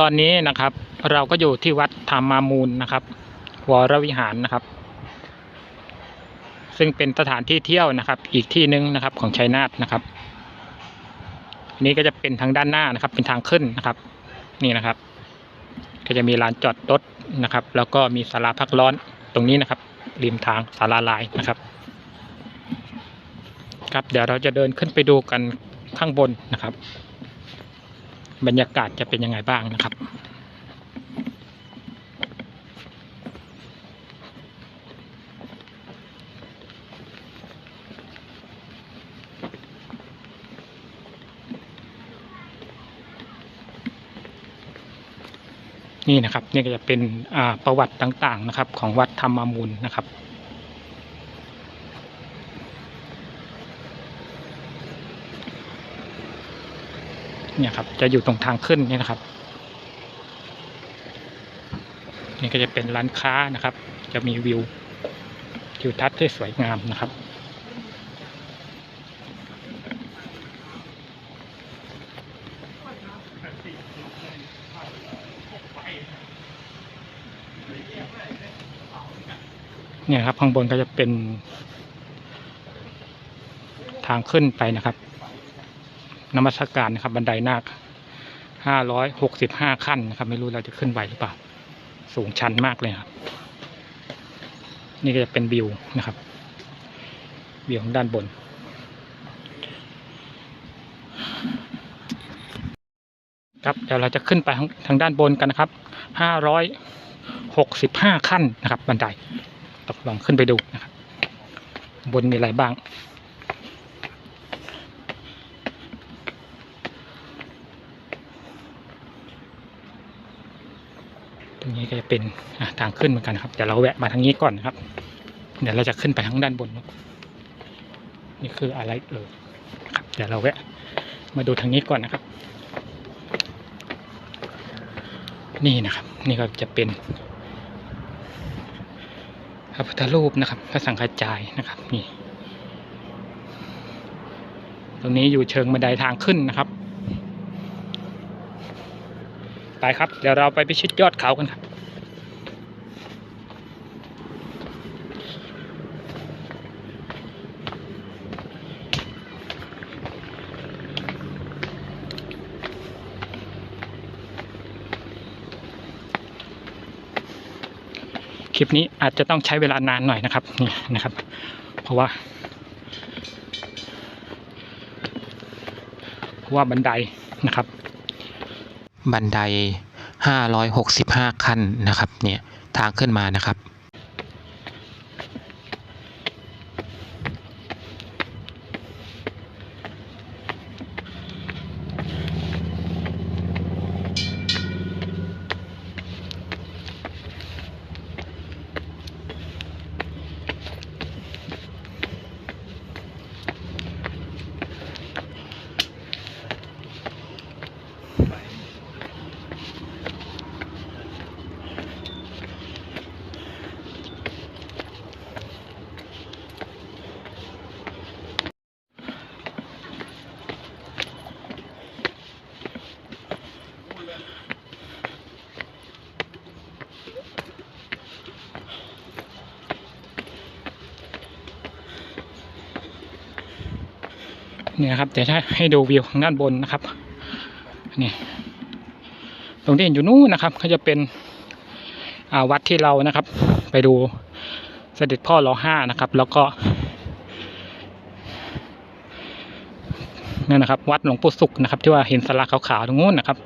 ตอนนี้นะครับ เราก็อยู่ที่วัดธรรมามูลนะครับ วรวิหารนะครับ ซึ่งเป็นสถานที่เที่ยวนะครับ อีกที่หนึ่งนะครับของชัยนาทนะครับนนี้ก็จะเป็นทางด้านหน้านะครับ เป็นทางขึ้นนะครับ นี่นะครับ ก็จะมีลานจอดรถนะครับ แล้วก็มีศาลาพักร้อนตรงนี้นะครับ ริมทางศาลาลายนะครับ ครับ เดี๋ยวเราจะเดินขึ้นไปดูกันข้างบนนะครับ บรรยากาศจะเป็นยังไงบ้างนะครับ นี่นะครับนี่ก็จะเป็นประวัติต่างๆนะครับ ของวัดธรรมมูลนะครับ เนี่ยครับ จะอยู่ตรงทางขึ้นนี่นะครับ นี่ก็จะเป็นร้านค้านะครับ จะมีวิวทิวทัศน์ที่สวยงามนะครับเนี่ยครับข้างบนก็จะเป็น ทางขึ้นไปนะครับ นมัสการนะครับ บันไดนาคห้าร้อยหกสิบห้าขั้นนะครับ ไม่รู้เราจะขึ้นไหวหรือเปล่า สูงชันมากเลยครับ นี่ก็จะเป็นวิวนะครับ วิวของด้านบนครับเดี๋ยวเราจะขึ้นไปทางทางด้านบนกันนะครับห้าร้อยหกสิบห้าขั้นนะครับ บันไดลองขึ้นไปดูนะครับ บนมีอะไรบ้าง ตรง นี้ก็จะเป็นทางขึ้นเหมือนกันครับเดี๋ยวเราแวะมาทางนี้ก่อนนะครับ เดี๋ยวเราจะขึ้นไปทางด้านบน นี่คืออะไรเอ่ยครับเดี๋ยวเราแวะมาดูทางนี้ก่อนนะครับ นี่นะครับ นี่ก็จะเป็นพระพุทธรูปนะครับพระสังฆจายนะครับนี่ตรงนี้อยู่เชิงบันไดทางขึ้นนะครับ ไปครับ เดี๋ยวเราไปพิชิตยอดเขากันครับ ลิปนี้อาจจะต้องใช้เวลานานหน่อยนะครับนี่นะครับ เพราะว่า เพราะว่าบันไดนะครับ บันได 565 ขั้นนะครับ เนี่ยทางขึ้นมานะครับ เนี่ยครับเดี๋ยวจะให้ดูวิวข้างด้านบนนะครับนี่ตรงที่เห็นอยู่นู้นนะครับก็จะเป็นวัดที่เรานะครับ ไปดูเสด็จพ่อรอห้านะครับ แล้วก็นั่นนะครับ วัดหลวงปู่ศุกร์นะครับ ที่ว่าเห็นสลาขาวๆตรงนู้นนะครับ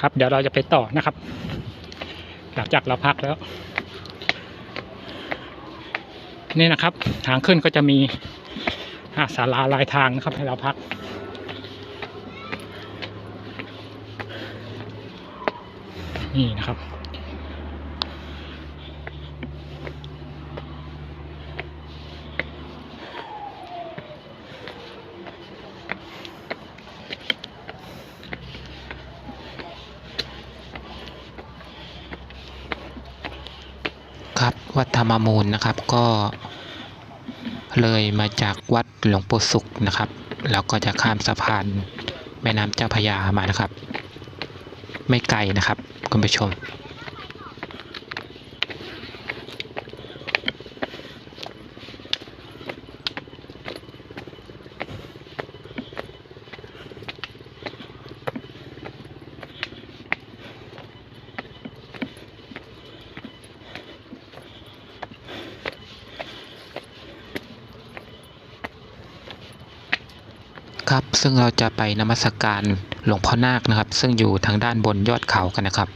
ครับ เดี๋ยวเราจะไปต่อนะครับ หลังจากเราพักแล้ว นี่นะครับ ทางขึ้นก็จะมีศาลาลายทางนะครับ ให้เราพัก นี่นะครับ วัดธรรมมูลนะครับ ก็เลยมาจากวัดหลวงปู่ศุขนะครับ แล้วก็จะข้ามสะพานแม่น้ำเจ้าพยามานะครับ ไม่ไกลนะครับ คุณผู้ชม ครับ ซึ่งเราจะไปนมัสการหลวงพ่อนาคนะครับ ซึ่งอยู่ทางด้านบนยอดเขากันนะครับ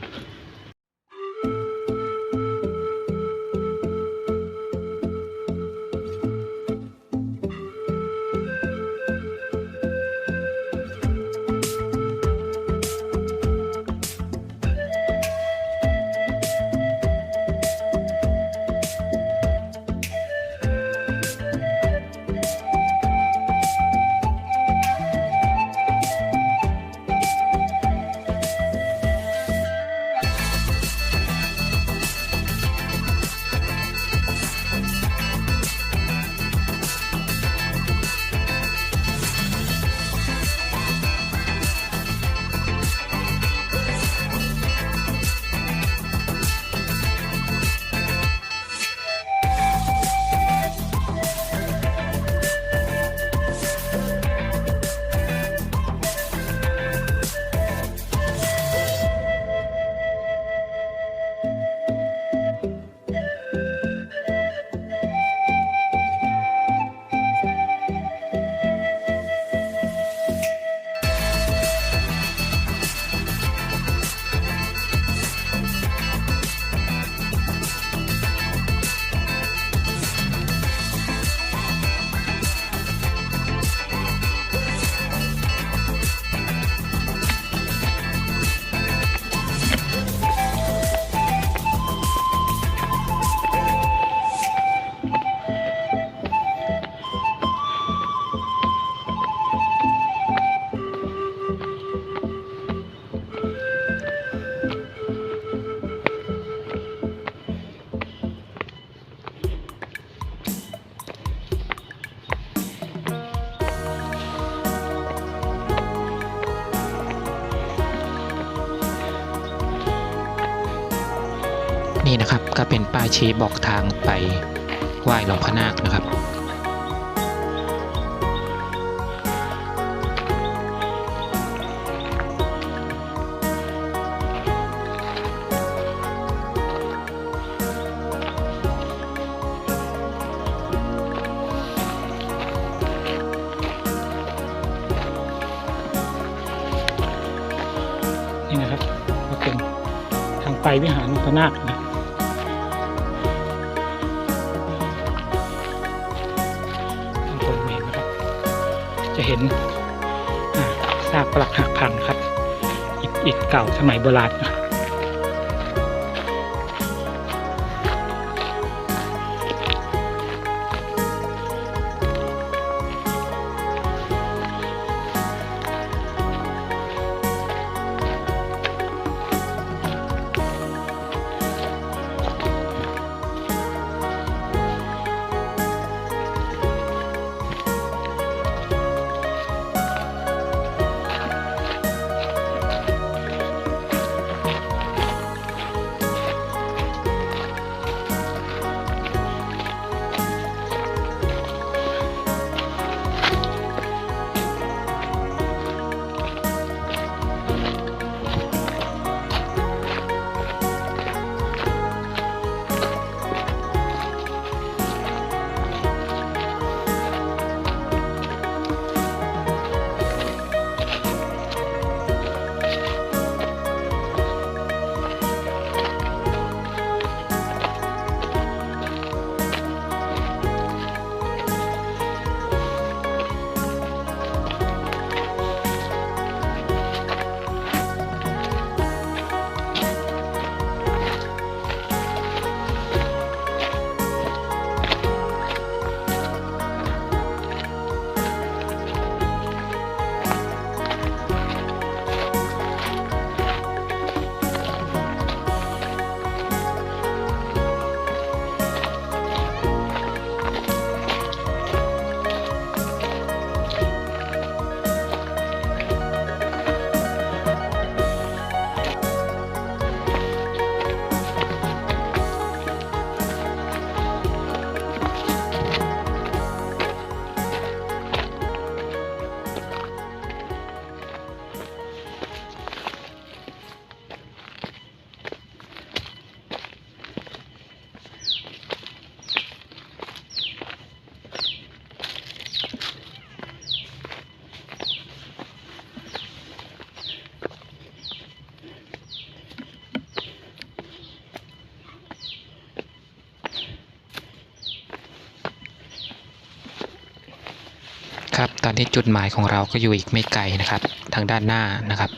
ชี้บอกทางไปไหว้หลวงพ่อนาคนะครับ นี่นะครับก็เป็นทางไปวิหารหลวงพ่อนาคนะ เห็นซากปลักหักพังครับอิฐอิฐเก่าสมัยโบราณนะ ตอนนี้จุดหมายของเราก็อยู่อีกไม่ไกลนะครับ ทางด้านหน้านะครับ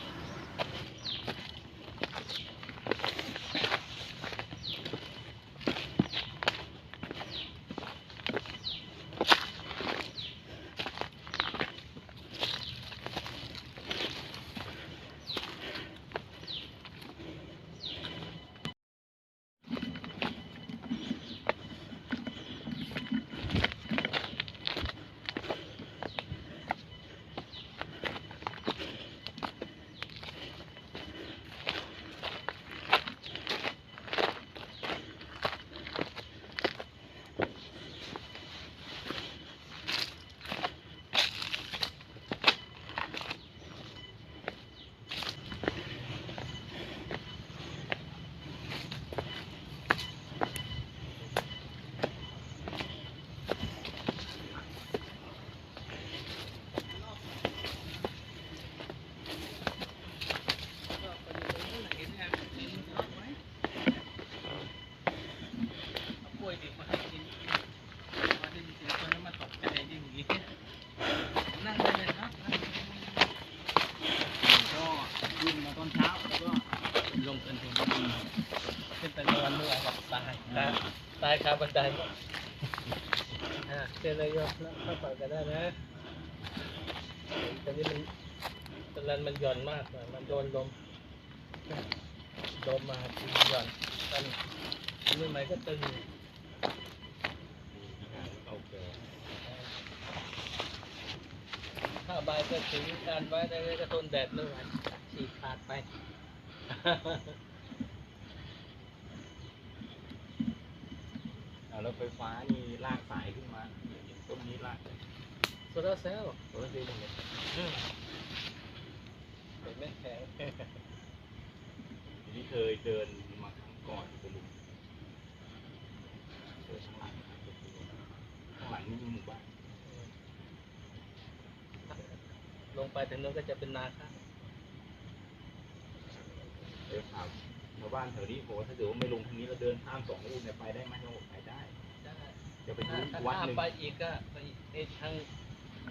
กล้วยดิบมาให้กินมาได้ยินเสียงคนแล้วมาตกใจดิอย่างนี้นั่งได้เลยครับก็วิ่งมาตอนเช้าแล้วก็ลงกันถึงดีขึ้นไปนอนเมื่อยแบบตายตายตายคา บันไดอ่าเจอเลยโยมเข้าไปก็ได้นะตอนนี้มันตอนนั้นมันหย่อนมากเลยมันโดนลมลมมาทีหย่อนตอนนี้ใหม่ก็ตึงถ้าใบก็ถึงการไว้ได้ก็ทนแดดไม่ไหวฉีกขาดไป เอาแล้ว ไฟฟ้านี่ลากสายขึ้นมาอย่างต้นนี้ลากโซลาร์เซลล์โซลาร์เซลล์ตรงนี้เป็นแม่แข็งทีนี้เคยเดินมาครั้งก่อนไปลุงเดินข้างหลังนะครับข้างหลังนี่มีหมู่บ้านลงไปถึงนั้นก็จะเป็นนาข้าวเดินถามชาวบ้านแถวนี้บอกว่าถ้าเกิดว่าไม่ลงทางนี้เราเดินข้ามสองลูกเนี่ยไปได้ไหมเราบอกไปได้ ได้จะไปถ้าดูถ้าวัดข้ามหนึ่งไปอีกก็ไปไอ้ทาง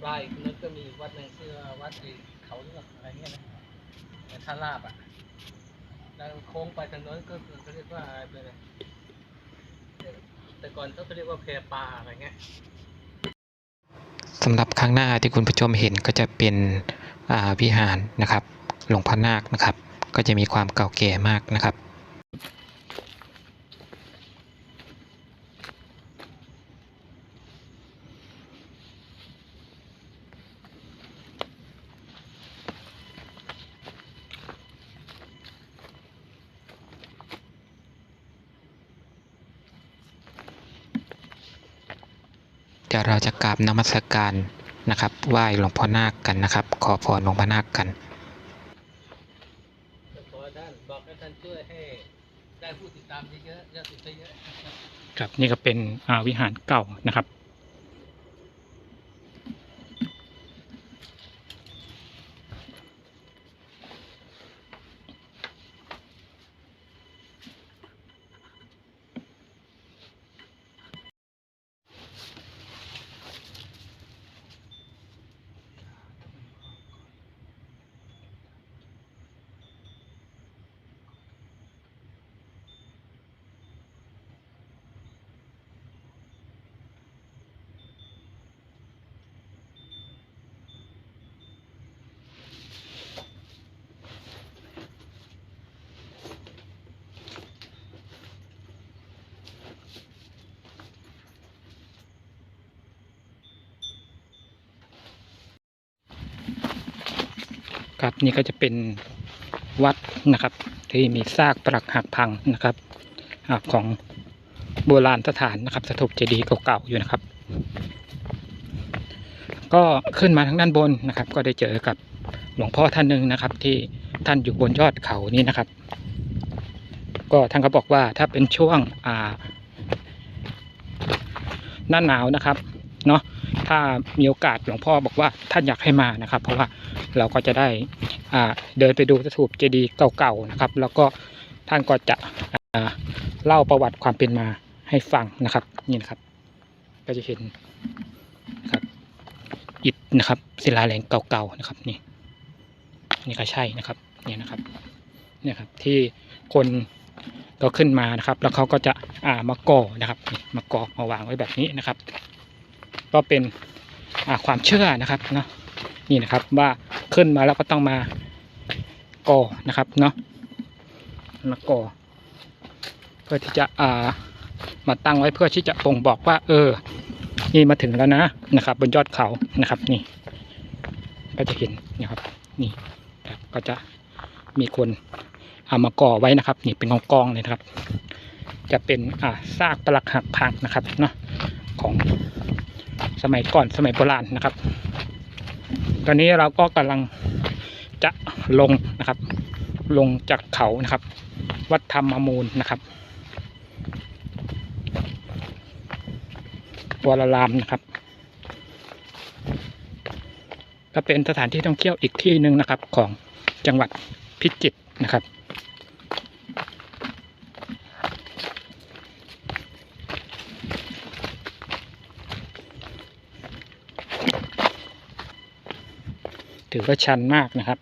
ปลายอีกนั้นก็มีอีกวัดหนึ่งชื่อว่าวัดไอ้เขาเลือกอะไรเงี้ยนะแต่ท่าลาบอะแล้วโค้งไปทางโน้นก็คือเขาเรียกว่าอะไรเลยแต่ก่อนเขาเรียกว่าเพปลาอะไรเงี้ยสำหรับข้างหน้าที่คุณผู้ชมเห็นก็จะเป็นอ่าวิหารนะครับ หลวงพ่อนาคนะครับ ก็จะมีความเก่าแก่มากนะครับ เดี๋ยวเราจะ กราบนมัสการนะครับไหว้หลวงพ่อนาคกันนะครับ ขอพรหลวงพ่อนาคกันขอท่านบอกให้ท่านช่วยให้ได้ผู้ติดตามเยอะๆยอดติดเยอะครับนี่ก็เป็นอาวิหารเก่านะครับ ครับนี่ก็จะเป็นวัดนะครับ ที่มีซากปรักหักพังนะครับของโบราณสถานนะครับสถูปเจดีย์เก่าๆอยู่นะครับ ก็ขึ้นมาทางด้านบนนะครับ ก็ได้เจอกับหลวงพ่อท่านหนึ่งนะครับ ที่ท่านอยู่บนยอดเขานี้นะครับ ก็ท่านก็บอกว่าถ้าเป็นช่วงอ่าหน้าหนาวนะครับเนาะ ถ้ามีโอกาสหลวงพ่อบอกว่าท่านอยากให้มานะครับ เพราะว่าเราก็จะได้เดินไปดูสถูปเจดีย์เก่าๆนะครับ แล้วก็ท่านก็จะเล่าประวัติความเป็นมาให้ฟังนะครับนี่นะครับ ก็จะเห็นนะครับอิฐนะครับศิลาแรงเก่าๆนะครับนี่นี่ก็ใช่นะครับเนี่ยนะครับเนี่ยครับที่คนก็ขึ้นมานะครับ แล้วเขาก็จะอ่ามาก่อนะครับมาก่อมาวางไว้แบบนี้นะครับ ก็เป็นความเชื่อนะครับเนาะนี่นะครับว่าขึ้นมาแล้วก็ต้องมาก่อนะครับเนาะมาก่อเพื่อที่จะอ่ามาตั้งไว้เพื่อที่จะบ่งบอกว่า เออ นี่มาถึงแล้วนะนะครับ บนยอดเขานะครับ นี่ ก็จะเห็นนะครับ นี่ก็จะมีคนเอามาก่อไว้นะครับ นี่เป็นกองกองเลยนะครับ จะเป็นอ่าซากปรักหักพังนะครับเนาะของ สมัยก่อนสมัยโบราณนะครับ ตอนนี้เราก็กำลังจะลงนะครับ ลงจากเขานะครับ วัดธรรมมูลนะครับวรารามนะครับก็เป็นสถานที่ท่องเที่ยวอีกที่หนึ่งนะครับของจังหวัดพิจิตรนะครับ ถือว่าชันมากนะครับ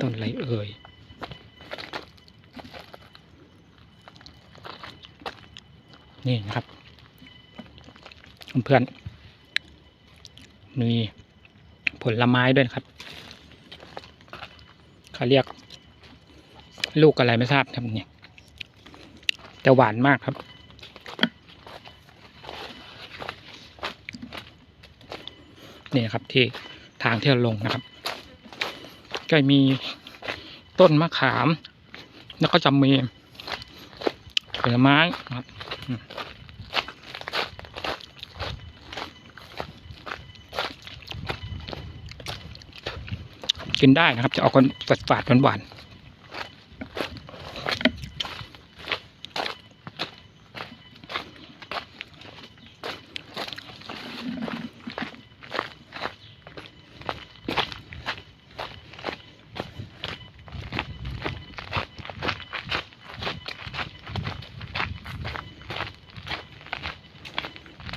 ต้นไรเอ่ยนี่นะครับ เพื่อนมีผลไม้ด้วยครับเขาเรียก ลูกอะไรไม่ทราบครับเนี่ยแต่หวานมากครับ นี่นะครับที่ทางที่เราลงนะครับ ก็มีต้นมะขาม แล้วก็จะมีผลไม้ครับกินได้นะครับ จะออกคนฝาดๆหวานๆ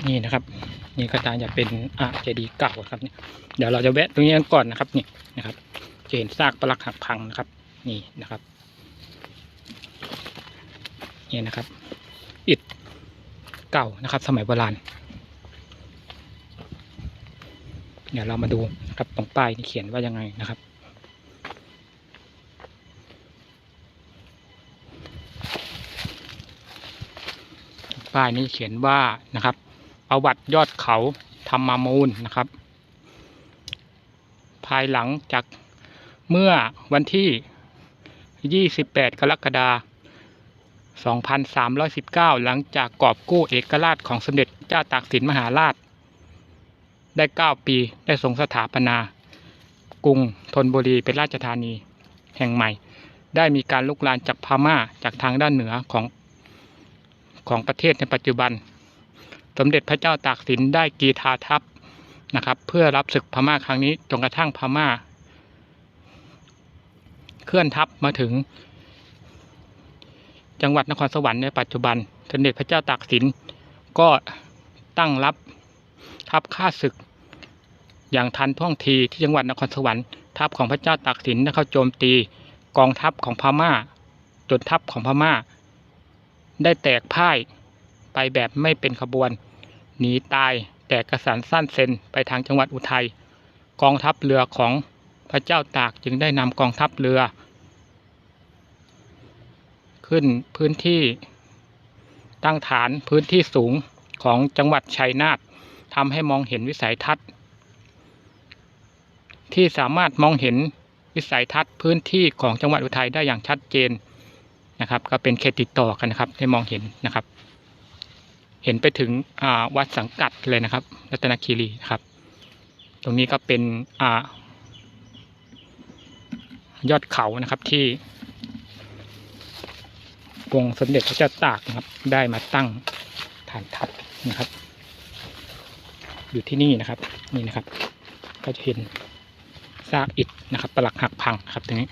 นี่นะครับ นี่ก็จะเป็นอะเจดีเก่าครับเนี่ยเดี๋ยวเราจะแวะตรงนี้กันก่อนนะครับนี่นะครับจะเห็นซากปรักหักพังนะครับ นี่นะครับนี่นะครับ อิฐเก่านะครับ สมัยโบราณเดี๋ยวเรามาดูนะครับตรงป้ายนี่เขียนว่ายังไงนะครับป้ายนี้เขียนว่านะครับ ประวัติยอดเขาธรรมมูลนะครับ ภายหลังจากเมื่อวันที่ 28 กรกฎาคม 2319 หลังจากกอบกู้เอกราชของสมเด็จเจ้าตากสินมหาราช ได้ 9 ปีได้ทรงสถาปนากรุงธนบุรีเป็นราชธานีแห่งใหม่ ได้มีการลุกลามจากพม่าจากทางด้านเหนือของของประเทศในปัจจุบัน สมเด็จพระเจ้าตากสินได้กีทาทัพนะครับ เพื่อรับศึกพม่าครั้งนี้จนกระทั่งพม่า เคลื่อนทัพมาถึง จังหวัดนครสวรรค์ในปัจจุบันสมเด็จพระเจ้าตากสินก็ตั้งรับทัพข้าศึก อย่างทันท่วงทีที่จังหวัดนครสวรรค์ทัพของพระเจ้าตากสินได้เข้าโจมตีกองทัพของพม่า จนทัพของพม่า ได้แตกพ่าย ไปแบบไม่เป็นขบวน หนีตายแต่กระสันสั้นเซนไปทางจังหวัดอุทัย กองทัพเรือของพระเจ้าตากจึงได้นำกองทัพเรือ ขึ้นพื้นที่ตั้งฐานพื้นที่สูงของจังหวัดชัยนาททำให้มองเห็นวิสัยทัศน์ ที่สามารถมองเห็นวิสัยทัศน์พื้นที่ของจังหวัดอุทัยได้อย่างชัดเจนนะครับ ก็เป็นเขตติดต่อกันนะครับให้มองเห็นนะครับ เห็นไปถึงวัดสังกัดเลยนะครับ รัตนคีรีครับ ตรงนี้ก็เป็นอยอดเขานะครับที่วงสมเด็จพระเจ้าตากนะครับ ได้มาตั้งฐานทัพนะครับ อยู่ที่นี่นะครับนี่นะครับ ก็จะเห็นซากอิฐนะครับปลักหักพังครับตรงนี้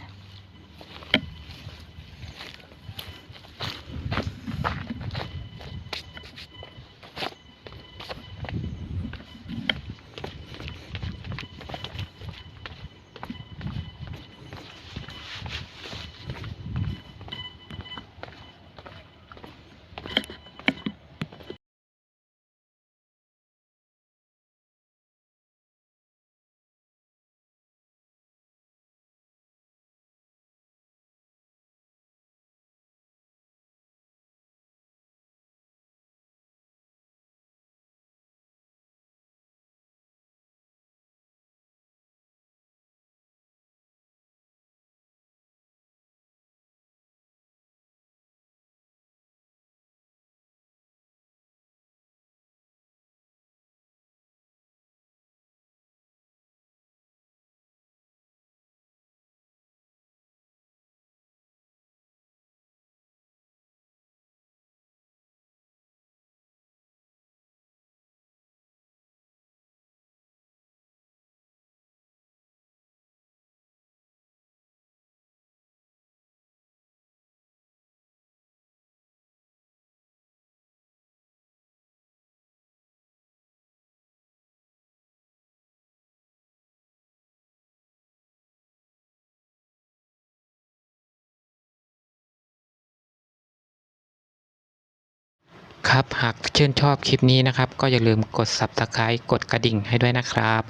ครับหากชื่นชอบคลิปนี้นะครับ ก็อย่าลืมกด Subscribe กดกระดิ่งให้ด้วยนะครับ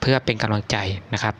เพื่อเป็นกำลังใจนะครับ